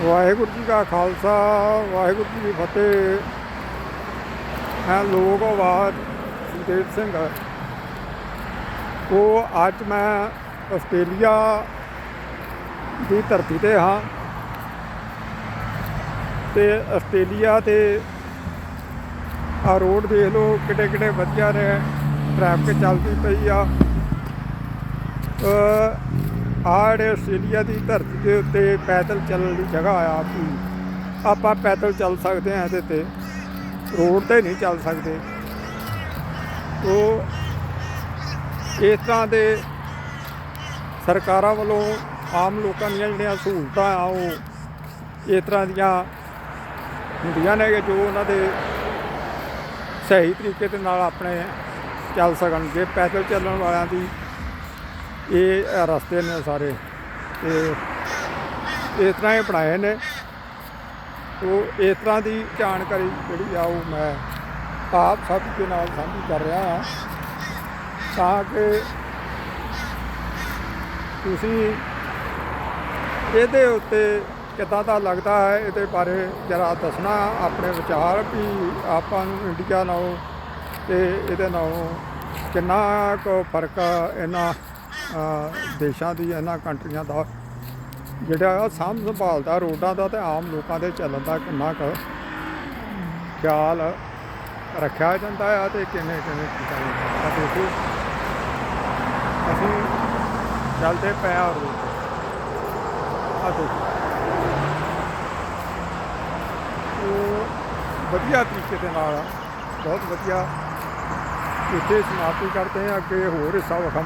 ਵਾਹਿਗੁਰੂ ਜੀ ਕਾ ਖਾਲਸਾ, ਵਾਹਿਗੁਰੂ ਜੀ ਕੀ ਫਤਿਹ। ਮੈਂ ਲੋਕ ਆਵਾਜ਼ ਸੁਖਦੇਵ ਸਿੰਘ ਉਹ ਅੱਜ ਮੈਂ ਆਸਟ੍ਰੇਲੀਆ ਦੀ ਧਰਤੀ ਤੇ ਹਾਂ ਤੇ ਆਸਟ੍ਰੇਲੀਆ ਤੇ ਆ ਰੋਡ ਦੇਖ ਲਓ ਕਿੱਡੇ ਕਿੱਡੇ ਵਧੀਆ ਨੇ। ਟ੍ਰੈਫਿਕ ਚੱਲਦੀ ਪਈ ਆ। ਆਹ ਜਿਹੜੇ ਆਸਟ੍ਰੇਲੀਆ ਦੀ ਧਰਤੀ ਦੇ ਉੱਤੇ ਪੈਦਲ ਚੱਲਣ ਦੀ ਜਗ੍ਹਾ ਆ ਵੀ ਆਪਾਂ ਪੈਦਲ ਚੱਲ ਸਕਦੇ ਹਾਂ ਇਹਦੇ ਤੇ। ਰੋਡ ਤੇ ਨਹੀਂ ਚੱਲ ਸਕਦੇ। ਉਹ ਇਸ ਤਰ੍ਹਾਂ ਦੇ ਸਰਕਾਰਾਂ ਵੱਲੋਂ ਆਮ ਲੋਕਾਂ ਦੀਆਂ ਜਿਹੜੀਆਂ ਸਹੂਲਤਾਂ ਆ, ਉਹ ਇਸ ਤਰ੍ਹਾਂ ਦੀਆਂ ਹੁੰਦੀਆਂ ਨੇ ਕਿ ਜੋ ਉਹਨਾਂ ਦੇ ਸਹੀ ਤਰੀਕੇ ਦੇ ਨਾਲ ਆਪਣੇ ਚੱਲ ਸਕਣ ਜੇ ਪੈਦਲ ਚੱਲਣ ਵਾਲਿਆਂ ਦੀ ਇਹ ਰਸਤੇ ਨੇ ਸਾਰੇ। ਤੇ ਇਸ ਤਰ੍ਹਾਂ ਹੀ ਬਣਾਏ ਨੇ। ਉਹ ਇਸ ਤਰ੍ਹਾਂ ਦੀ ਜਾਣਕਾਰੀ ਜਿਹੜੀ ਆ ਉਹ ਮੈਂ ਆਪ ਸਭ ਦੇ ਨਾਲ ਸਾਂਝੀ ਕਰ ਰਿਹਾ ਹਾਂ। ਤਾਂ ਕਿ ਤੁਸੀਂ ਇਹਦੇ ਉੱਤੇ ਕਿੱਦਾਂ ਦਾ ਲੱਗਦਾ ਹੈ, ਇਹਦੇ ਬਾਰੇ ਜਰਾ ਦੱਸਣਾ। ਆਪਣੇ ਵਿਚਾਰ ਵੀ ਆਪਾਂ ਨੂੰ ਇੰਡੀਆ ਨਾਲੋਂ ਤੇ ਇਹਦੇ ਨਾਲੋਂ ਕਿੰਨਾ ਕੁ ਫ਼ਰਕ ਆ ਇਹਨਾਂ ਦੇਸ਼ਾਂ ਦੀ ਇਹਨਾਂ ਕੰਟਰੀਆਂ ਦਾ ਜਿਹੜਾ ਆ ਸਾਂਭ ਸੰਭਾਲ ਦਾ ਰੋਡਾਂ ਦਾ ਤੇ ਆਮ ਲੋਕਾਂ ਦੇ ਚੱਲਣ ਦਾ ਕਿੰਨਾ ਕੁ ਖਿਆਲ ਰੱਖਿਆ ਜਾਂਦਾ ਆ ਤੇ ਕਿਵੇਂ ਕਿਵੇਂ ਕੀਤਾ ਜਾਂਦਾ ਦੇਖੋ, ਅਸੀਂ ਚੱਲਦੇ ਪਏ ਆ ਰੋਡ ਤੇ। ਆ ਦੇਖੋ। ਉਹ ਵਧੀਆ ਤਰੀਕੇ ਦੇ ਨਾਲ, ਬਹੁਤ ਵਧੀਆ ਇੱਥੇ ਸਮਾਪਤੀ ਕਰਦੇ ਹਾਂ। ਅੱਗੇ ਹੋਰ ਹਿੱਸਾ ਵਿਖਾਵਾਂ